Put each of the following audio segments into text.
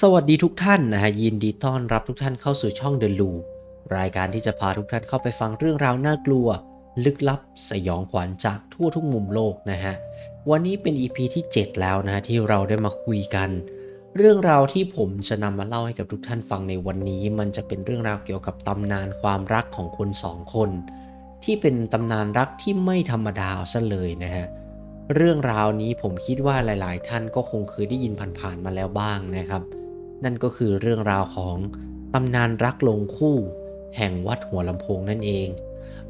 สวัสดีทุกท่านนะฮะยินดีต้อนรับทุกท่านเข้าสู่ช่อง The Loop รายการที่จะพาทุกท่านเข้าไปฟังเรื่องราวน่ากลัว ลึกลับสยองขวัญจากทั่วทุกมุมโลกนะฮะวันนี้เป็น EP ที่ 7 แล้วนะฮะที่เราได้มาคุยกัน เรื่องราวที่ผมจะนำมาเล่าให้กับทุกท่านฟังในวันนี้ มันจะเป็นเรื่องราวเกี่ยวกับตำนานความรักของคนสองคน ที่เป็นตำนานรักที่ไม่ธรรมดาซะเลยนะฮะเรื่องราวนี้ผมคิดว่าหลาย ๆ ท่านก็คงเคยได้ยินผ่านๆมาแล้วบ้างนะครับ นั่นก็คือเรื่องราวของตำนานรักลงคู่ แห่งวัดหัวลำโพงนั่นเอง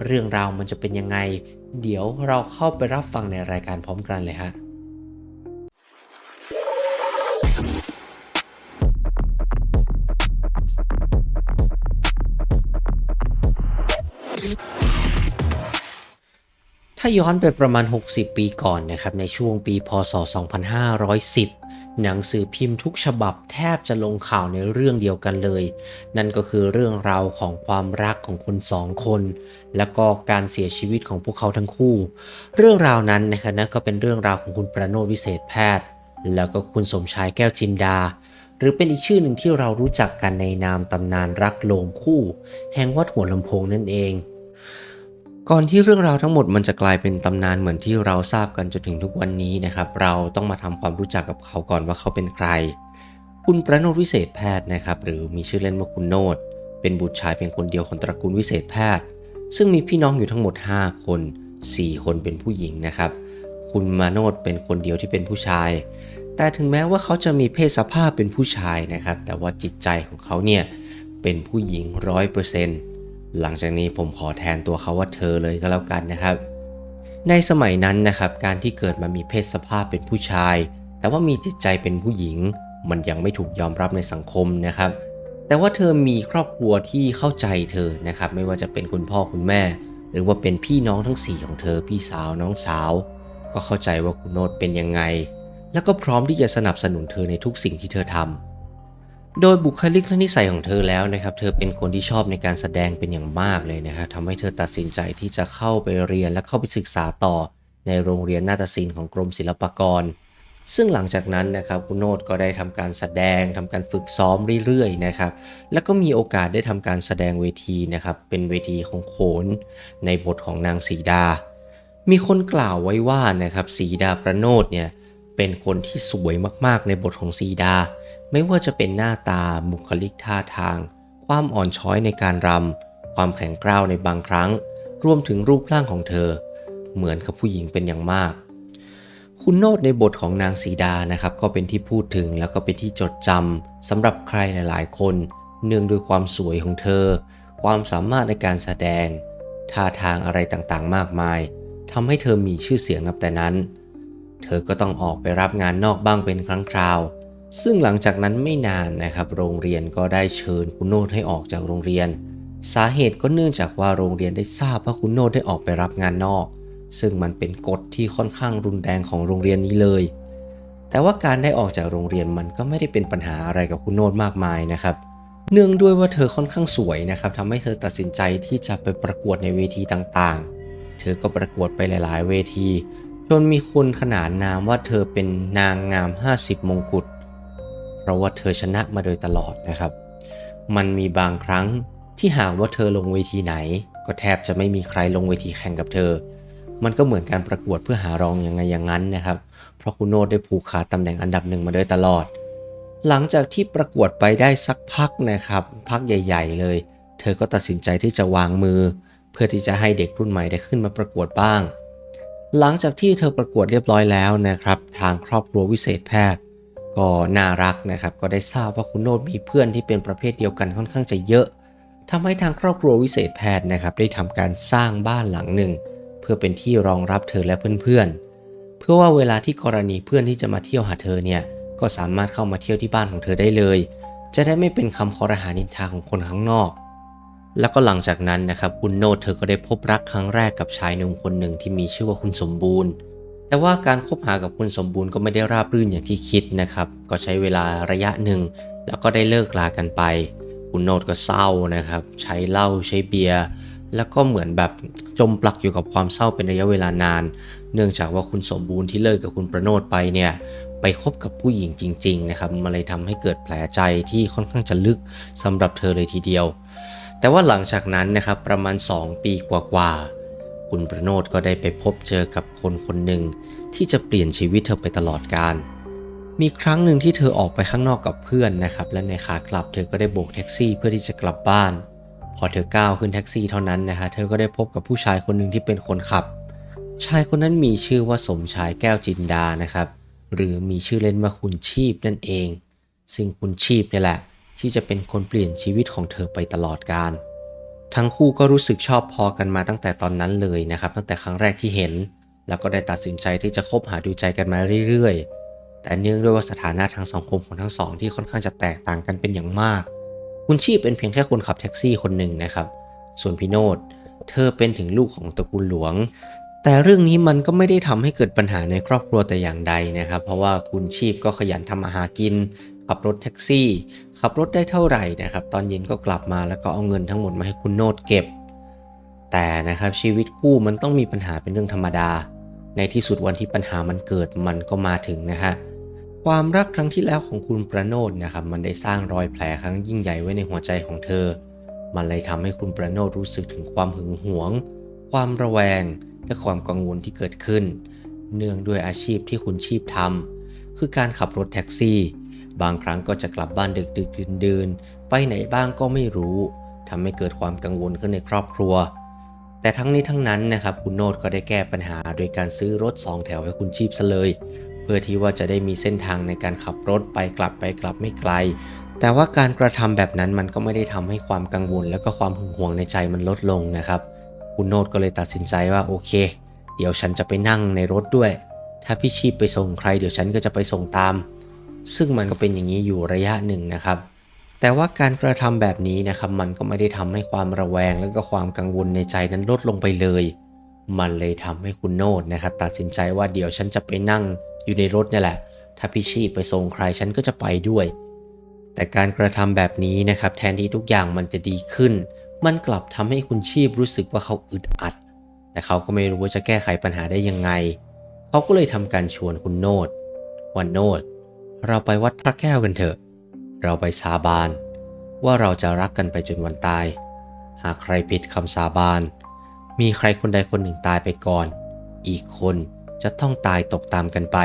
เรื่องราวมันจะเป็นยังไง เดี๋ยวเราเข้าไปรับฟังในรายการพร้อมกันเลยฮะถ้าย้อนไปประมาณ 60 ปีก่อนนะครับในช่วงปี พศ 2510 หนังสือพิมพ์ทุกฉบับแทบจะลงข่าวในเรื่องเดียวกันเลย นั่นก็คือเรื่องราวของความรักของคนสองคน และก็การเสียชีวิตของพวกเขาทั้งคู่ เรื่องราวนั้นนะครับนะก็เป็นเรื่องราวของคุณประโนวิเศษแพทย์ แล้วก็คุณสมชายแก้วจินดา หรือเป็นอีกชื่อหนึ่งที่เรารู้จักกันในนามตำนานรักโลงคู่ แห่งวัดหัวลำโพงนั่นเอง ก่อนที่เรื่องราวทั้งหมดมันจะกลายเป็นตำนานเหมือนที่เราทราบกันจนถึงทุกวันนี้นะครับ เราต้องมาทำความรู้จักกับเขาก่อนว่าเขาเป็นใคร คุณประโนทวิเศษแพทย์นะครับ หรือมีชื่อเล่นว่าคุณโนตเป็นบุตรชายเพียงคนเดียวของตระกูลวิเศษแพทย์ ซึ่งมีพี่น้องอยู่ทั้งหมด 5 คน 4 คนเป็นผู้หญิงนะครับ คุณมาโนตเป็นคนเดียวที่เป็นผู้ชาย แต่ถึงแม้ว่าเขาจะมีเพศสภาพเป็นผู้ชายนะครับ แต่ว่าจิตใจของเขาเนี่ยเป็นผู้หญิงร้อยเปอร์เซ็นต์ หลังจากนี้ผมขอแทนตัวเขาว่าเธอเลยก็แล้วกันนะครับ ในสมัยนั้นนะครับ การที่เกิดมามีเพศสภาพเป็นผู้ชาย แต่ว่ามีจิตใจเป็นผู้หญิง มันยังไม่ถูกยอมรับในสังคมนะครับ แต่ว่าเธอมีครอบครัวที่เข้าใจเธอนะครับ ไม่ว่าจะเป็นคุณพ่อคุณแม่ หรือว่าเป็นพี่น้องทั้ง4ของเธอ พี่สาวน้องสาว ก็เข้าใจว่าคุณโนตเป็นยังไง แล้วก็พร้อมที่จะสนับสนุนเธอในทุกสิ่งที่เธอทำ โดยบุคลิกและนิสัยของเธอแล้วนะครับ เธอเป็นคนที่ชอบในการแสดงเป็นอย่างมากเลยนะครับทำให้เธอตัดสินใจที่จะเข้าไปเรียนและเข้าไปศึกษาต่อ ในโรงเรียนนาฏศิลป์ของกรมศิลปากร ซึ่งหลังจากนั้นนะครับคุณโนตก็ได้ทำการแสดงทำการฝึกซ้อมเรื่อยๆนะครับ แล้วก็มีโอกาสได้ทำการแสดงเวทีนะครับ เป็นเวทีของโขน ในบทของนางสีดา มีคนกล่าวไว้ว่านะครับสีดาประโนตเนี่ยเป็นคนที่สวยมากๆในบทของสีดา ไม่ว่าจะเป็นหน้าตาบุคลิกท่าทาง ความอ่อนช้อยในการรำ ความแข็งกร้าวในบางครั้ง รวมถึงรูปร่างของเธอ เหมือนกับผู้หญิงเป็นอย่างมาก คุณโนตในบทของนางสีดานะครับ ก็เป็นที่พูดถึงแล้วก็เป็นที่จดจำสำหรับใครหลาย ๆ คน เนื่องด้วยความสวยของเธอ ความสามารถในการแสดง ท่าทางอะไรต่างๆ มากมายทำให้เธอมีชื่อเสียงนับแต่นั้น เธอก็ต้องออกไปรับงานนอกบ้างเป็นครั้งคราว ซึ่งหลังจากนั้นไม่นานนะครับโรงเรียนก็ได้เชิญคุณโนตให้ออกจากโรงเรียน สาเหตุก็เนื่องจากว่าโรงเรียนได้ทราบว่าคุณโนตได้ออกไปรับงานนอก ซึ่งมันเป็นกฎที่ค่อนข้างรุนแรงของโรงเรียนนี้เลย แต่ว่าการได้ออกจากโรงเรียนมันก็ไม่ได้เป็นปัญหาอะไรกับคุณโนตมากมายนะครับเนื่องด้วยว่าเธอค่อนข้างสวยนะครับทำให้เธอตัดสินใจที่จะไปประกวดในเวทีต่างๆ เธอก็ประกวดไปหลาย ๆ เวที จนมีคนขนานนามว่าเธอเป็นนางงาม 50 มงกุฎ เพราะว่าเธอชนะมาโดยตลอดนะครับ มันมีบางครั้งที่หากว่าเธอลงเวทีไหน ก็แทบจะไม่มีใครลงเวทีแข่งกับเธอ มันก็เหมือนการประกวดเพื่อหารองยังไงอย่างนั้นนะครับ เพราะคุณโนตได้ผูกขาดตำแหน่งอันดับหนึ่งมาโดยตลอด หลังจากที่ประกวดไปได้สักพักนะครับ พักใหญ่ ๆ เลย เธอก็ตัดสินใจที่จะวางมือ เพื่อที่จะให้เด็กรุ่นใหม่ได้ขึ้นมาประกวดบ้าง หลังจากที่เธอประกวดเรียบร้อยแล้วนะครับ ทางครอบครัววิเศษแพทย์ ก็น่ารักนะครับ ก็ได้ทราบว่าคุณโนตมีเพื่อนที่เป็นประเภทเดียวกันค่อนข้างจะเยอะทำให้ทางครอบครัววิเศษแพทย์นะครับ ได้ทำการสร้างบ้านหลังหนึ่ง เพื่อเป็นที่รองรับเธอและเพื่อนๆ เพื่อว่าเวลาที่กรณีเพื่อนที่จะมาเที่ยวหาเธอเนี่ยก็สามารถเข้ามาเที่ยวที่บ้านของเธอได้เลย จะได้ไม่เป็นคำคอรหานินทาของคนข้างนอก แล้วก็หลังจากนั้นนะครับคุณโนตเธอก็ได้พบรักครั้งแรกกับชายหนุ่มคนหนึ่งที่มีชื่อว่าคุณสมบูรณ์ แต่ว่าการคบหากับคุณสมบูรณ์ก็ไม่ได้ราบรื่นอย่างที่คิดนะครับ ก็ใช้เวลาระยะหนึ่ง แล้วก็ได้เลิกลากันไป คุณโนตก็เศร้านะครับ ใช้เหล้าใช้เบียร์แล้วก็เหมือนแบบจมปลักอยู่กับความเศร้าเป็นระยะเวลานาน เนื่องจากว่าคุณสมบูรณ์ที่เลิกกับคุณประโนตไปเนี่ยไปคบกับผู้หญิงจริง ๆ นะครับมันเลยทำให้เกิดแผลใจที่ค่อนข้างจะลึกสำหรับเธอเลยทีเดียว แต่ว่าหลังจากนั้นนะครับประมาณ 2 ปีกว่าๆ คุณประโนดก็ได้ไปพบเจอกับคนคนหนึ่งที่จะเปลี่ยนชีวิตเธอไปตลอดกาลมีครั้งหนึ่งที่เธอออกไปข้างนอกกับเพื่อนนะครับ และในขากลับเธอก็ได้โบกแท็กซี่เพื่อที่จะกลับบ้าน พอเธอก้าวขึ้นแท็กซี่เท่านั้นนะฮะเธอก็ได้พบกับผู้ชายคนหนึ่งที่เป็นคนขับ ชายคนนั้นมีชื่อว่าสมชายแก้วจินดานะครับ หรือมีชื่อเล่นว่าคุณชีพนั่นเอง ซึ่งคุณชีพนี่แหละ ที่จะเป็นคนเปลี่ยนชีวิตของเธอไปตลอดกาล ทั้งคู่ก็รู้สึกชอบพอกันมาตั้งแต่ตอนนั้นเลยนะครับ ตั้งแต่ครั้งแรกที่เห็น แล้วก็ได้ตัดสินใจที่จะคบหาดูใจกันมาเรื่อยๆ แต่เนื่องด้วยว่าสถานะทางสังคมของทั้งสองที่ค่อนข้างจะแตกต่างกันเป็นอย่างมาก คุณชีพเป็นเพียงแค่คนขับแท็กซี่คนหนึ่งนะครับ ส่วนพี่โนดเธอเป็นถึงลูกของตระกูลหลวง แต่เรื่องนี้มันก็ไม่ได้ทำให้เกิดปัญหาในครอบครัวแต่อย่างใดนะครับ เพราะว่าคุณชีพก็ขยันทำอาหากิน ขับรถแท็กซี่ ขับรถได้เท่าไหร่นะครับ ตอนเย็นก็กลับมาแล้วก็เอาเงินทั้งหมดมาให้คุณโนดเก็บ แต่นะครับชีวิตคู่มันต้องมีปัญหาเป็นเรื่องธรรมดา ในที่สุดวันที่ปัญหามันเกิดมันก็มาถึงนะฮะความรักครั้งที่แล้วของคุณประโนดนะครับมันได้สร้างรอยแผลครั้งยิ่งใหญ่ไว้ในหัวใจของเธอ มันเลยทำให้คุณประโนดรู้สึกถึงความหึงหวง ความระแวง และความกังวลที่เกิดขึ้น เนื่องด้วยอาชีพที่คุณชีพทำคือการขับรถแท็กซี่ บางครั้งก็จะกลับบ้านดึกดึกดื่นดื่นๆไปไหนบ้างก็ไม่รู้ทำให้เกิดความกังวลขึ้นในครอบครัว แต่ทั้งนี้ทั้งนั้นนะครับคุณโนดก็ได้แก้ปัญหาโดยการซื้อรถสองแถวให้คุณชีพซะเลย เพื่อที่ว่าจะได้มีเส้นทางในการขับรถไปกลับไปกลับไม่ไกล แต่ว่าการกระทำแบบนั้นมันก็ไม่ได้ทำให้ความกังวล และก็ความหึงหวงในใจมันลดลงนะครับ คุณโนดก็เลยตัดสินใจว่าโอเค เดี๋ยวฉันจะไปนั่งในรถด้วย ถ้าพี่ชีพไปส่งใครเดี๋ยวฉันก็จะไปส่งตาม ซึ่งมันก็เป็นอย่างนี้อยู่ระยะหนึ่งนะครับ แต่ว่าการกระทำแบบนี้นะครับ มันก็ไม่ได้ทำให้ความระแวงและก็ความกังวลในใจนั้นลดลงไปเลย มันเลยทำให้คุณโนดนะครับ ตัดสินใจว่าเดี๋ยวฉันจะไปนั่งอยู่ในรถนี่แหละ ถ้าพี่ชีพไปส่งใครฉันก็จะไปด้วย แต่การกระทำแบบนี้นะครับ แทนที่ทุกอย่างมันจะดีขึ้น มันกลับทำให้คุณชีพรู้สึกว่าเขาอึดอัด แต่เขาก็ไม่รู้ว่าจะแก้ไขปัญหาได้ยังไง เขาก็เลยทำการชวนคุณโนดวันโนด เราไปวัดพระแก้วกันเถอะ เราไปสาบาน ว่าเราจะรักกันไปจนวันตาย หากใครผิดคำสาบาน มีใครคนใดคนหนึ่งตายไปก่อน อีกคนจะต้องตายตกตามกันไป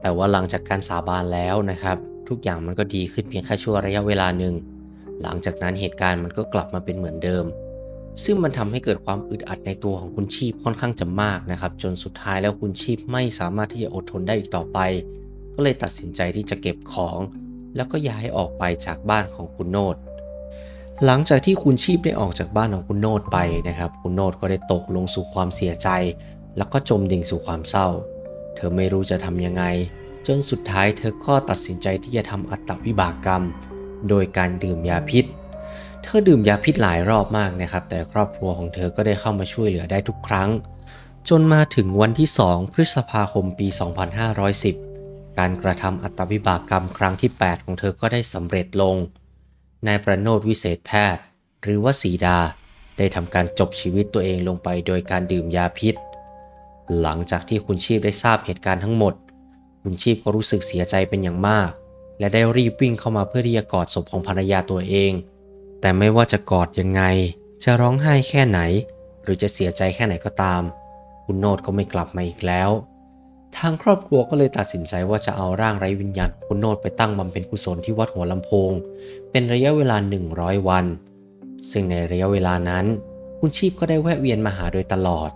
แต่ว่าหลังจากการสาบานแล้วนะครับ ทุกอย่างมันก็ดีขึ้นเพียงแค่ชั่วระยะเวลาหนึ่ง หลังจากนั้นเหตุการณ์มันก็กลับมาเป็นเหมือนเดิม ซึ่งมันทำให้เกิดความอึดอัดในตัวของคุณชีพค่อนข้างจะมากนะครับ จนสุดท้ายแล้วคุณชีพไม่สามารถที่จะอดทนได้อีกต่อไป ก็เลยตัดสินใจที่จะเก็บของ แล้วก็ย้ายออกไปจากบ้านของคุณโนดหลังจากที่คุณชีพได้ออกจากบ้านของคุณโนดไปนะครับคุณโนดก็ได้ตกลงสู่ความเสียใจ แล้วก็จมดิ่งสู่ความเศร้า เธอไม่รู้จะทำยังไง จนสุดท้ายเธอก็ตัดสินใจที่จะทำอัตวิบากกรรม โดยการดื่มยาพิษ เธอดื่มยาพิษหลายรอบมากนะครับ แต่ครอบครัวของเธอก็ได้เข้ามาช่วยเหลือได้ทุกครั้ง จนมาถึงวันที่ 2 พฤษภาคมปี 2510 การกระทำอัตวิบากกรรมครั้งที่ 8 ของเธอก็ได้สำเร็จลง นายประโนทวิเศษแพทย์ หรือว่าสีดา ได้ทำการจบชีวิตตัวเองลงไปโดยการดื่มยาพิษ หลังจากที่คุณชีพได้ทราบเหตุการณ์ทั้งหมด คุณชีพก็รู้สึกเสียใจเป็นอย่างมาก และได้รีบวิ่งเข้ามาเพื่อที่จะกอดศพของภรรยาตัวเอง แต่ไม่ว่าจะกอดยังไง จะร้องไห้แค่ไหน หรือจะเสียใจแค่ไหนก็ตาม คุณโนดก็ไม่กลับมาอีกแล้ว ทางครอบครัวก็เลยตัดสินใจว่าจะเอาร่างไร้วิญญาณของคุณโนดไปตั้งบำเพ็ญกุศลที่วัดหัวลำโพง เป็นระยะเวลา 100 วัน ซึ่งในระยะเวลานั้น คุณชีพก็ได้แวะเวียนมาหาโดยตลอด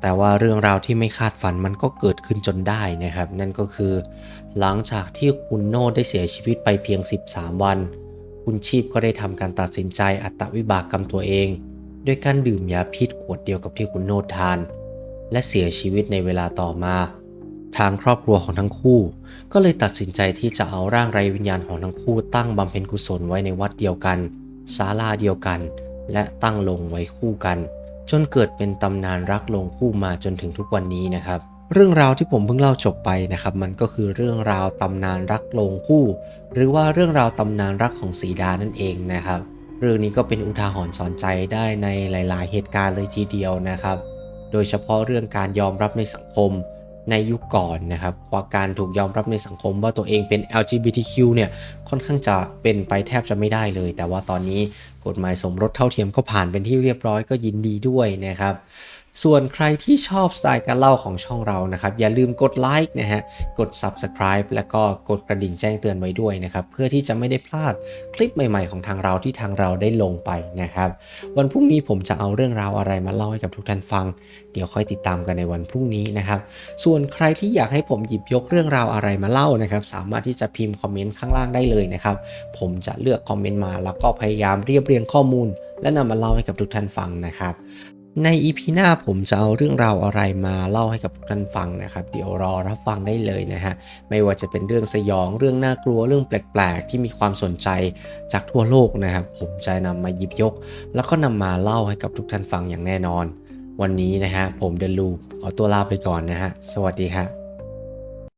แต่ว่าเรื่องราวที่ไม่คาดฝันมันก็เกิดขึ้นจนได้นะครับ นั่นก็คือ หลังจากที่คุณโนดได้เสียชีวิตไปเพียง 13 วัน คุณชีพก็ได้ทำการตัดสินใจอัตวิบากกรรมตัวเองโดยการดื่มยาพิษขวดเดียวกับที่คุณโนดทาน และเสียชีวิตในเวลาต่อมา ทางครอบครัวของทั้งคู่ ก็เลยตัดสินใจที่จะเอาร่างไร้วิญญาณของทั้งคู่ตั้งบำเพ็ญกุศลไว้ในวัดเดียวกันศาลาเดียวกัน และตั้งลงไว้คู่กัน จนเกิดเป็นตำนานรักลงคู่มาจนถึงทุกวันนี้นะครับ เรื่องราวที่ผมเพิ่งเล่าจบไปนะครับ มันก็คือเรื่องราวตำนานรักลงคู่ หรือว่าเรื่องราวตำนานรักของสีดานั่นเองนะครับ เรื่องนี้ก็เป็นอุทาหรณ์สอนใจได้ในหลาย ๆ เหตุการณ์เลยทีเดียวนะครับ โดยเฉพาะเรื่องการยอมรับในสังคม ในยุคก่อนนะครับว่าการถูกยอมรับในสังคมว่าตัวเองเป็น LGBTQ เนี่ยค่อนข้างจะเป็นไปแทบจะไม่ได้เลย แต่ว่าตอนนี้กฎหมายสมรสเท่าเทียมก็ผ่านเป็นที่เรียบร้อยก็ยินดีด้วยนะครับ ส่วนใครที่ชอบสไตล์การเล่าของช่องเรานะครับ อย่าลืมกดไลค์นะฮะ กด Subscribe แล้วก็กดกระดิ่งแจ้งเตือนไว้ด้วยนะครับ เพื่อที่จะไม่ได้พลาดคลิปใหม่ๆ ของทางเราที่ทางเราได้ลงไปนะครับ วันพรุ่งนี้ผมจะเอาเรื่องราวอะไรมาเล่าให้กับทุกท่านฟัง เดี๋ยวค่อยติดตามกันในวันพรุ่งนี้นะครับ ส่วนใครที่อยากให้ผมหยิบยกเรื่องราวอะไรมาเล่านะครับ สามารถที่จะพิมพ์คอมเมนต์ข้างล่างได้เลยนะครับ ผมจะเลือกคอมเมนต์มา แล้วก็พยายามเรียบเรียงข้อมูล และนำมาเล่าให้กับทุกท่านฟังนะครับ ในอีพีหน้าผมจะเอาเรื่องราวอะไรมาเล่าให้กับทุกท่านฟังนะครับ เดี๋ยวรอรับฟังได้เลยนะฮะ ไม่ว่าจะเป็นเรื่องสยองเรื่องน่ากลัวเรื่องแปลกๆ ที่มีความสนใจจากทั่วโลกนะครับ ผมจะนำมาหยิบยก แล้วก็นำมาเล่าให้กับทุกท่านฟังอย่างแน่นอน วันนี้นะฮะผมเดลูขอตัวลาไปก่อนนะฮะสวัสดีครับ